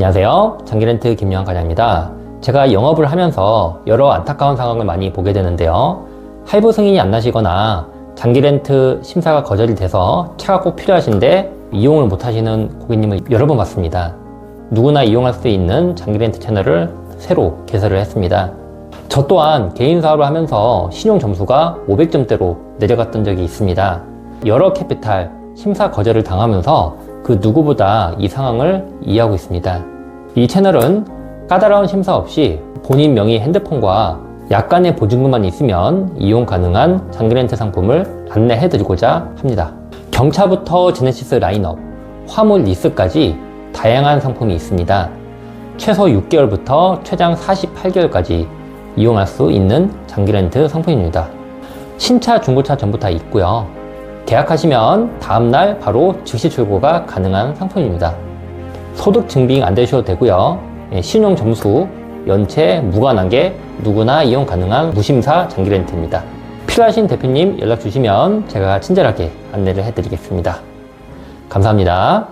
안녕하세요. 장기렌트 김영환 과장입니다. 제가 영업을 하면서 여러 안타까운 상황을 많이 보게 되는데요. 할부 승인이 안 나시거나 장기렌트 심사가 거절이 돼서 차가 꼭 필요하신데 이용을 못 하시는 고객님을 여러 번 봤습니다. 누구나 이용할 수 있는 장기렌트 채널을 새로 개설을 했습니다. 저 또한 개인 사업을 하면서 신용 점수가 500점대로 내려갔던 적이 있습니다. 여러 캐피탈 심사 거절을 당하면서 그 누구보다 이 상황을 이해하고 있습니다. 이 채널은 까다로운 심사 없이 본인 명의 핸드폰과 약간의 보증금만 있으면 이용 가능한 장기 렌트 상품을 안내해 드리고자 합니다. 경차부터 제네시스 라인업, 화물 리스까지 다양한 상품이 있습니다. 최소 6개월부터 최장 48개월까지 이용할 수 있는 장기 렌트 상품입니다. 신차, 중고차 전부 다 있고요. 계약하시면 다음날 바로 즉시 출고가 가능한 상품입니다. 소득 증빙 안 되셔도 되고요. 예, 신용 점수, 연체 무관한 게 누구나 이용 가능한 무심사 장기 렌트입니다. 필요하신 대표님 연락 주시면 제가 친절하게 안내를 해드리겠습니다. 감사합니다.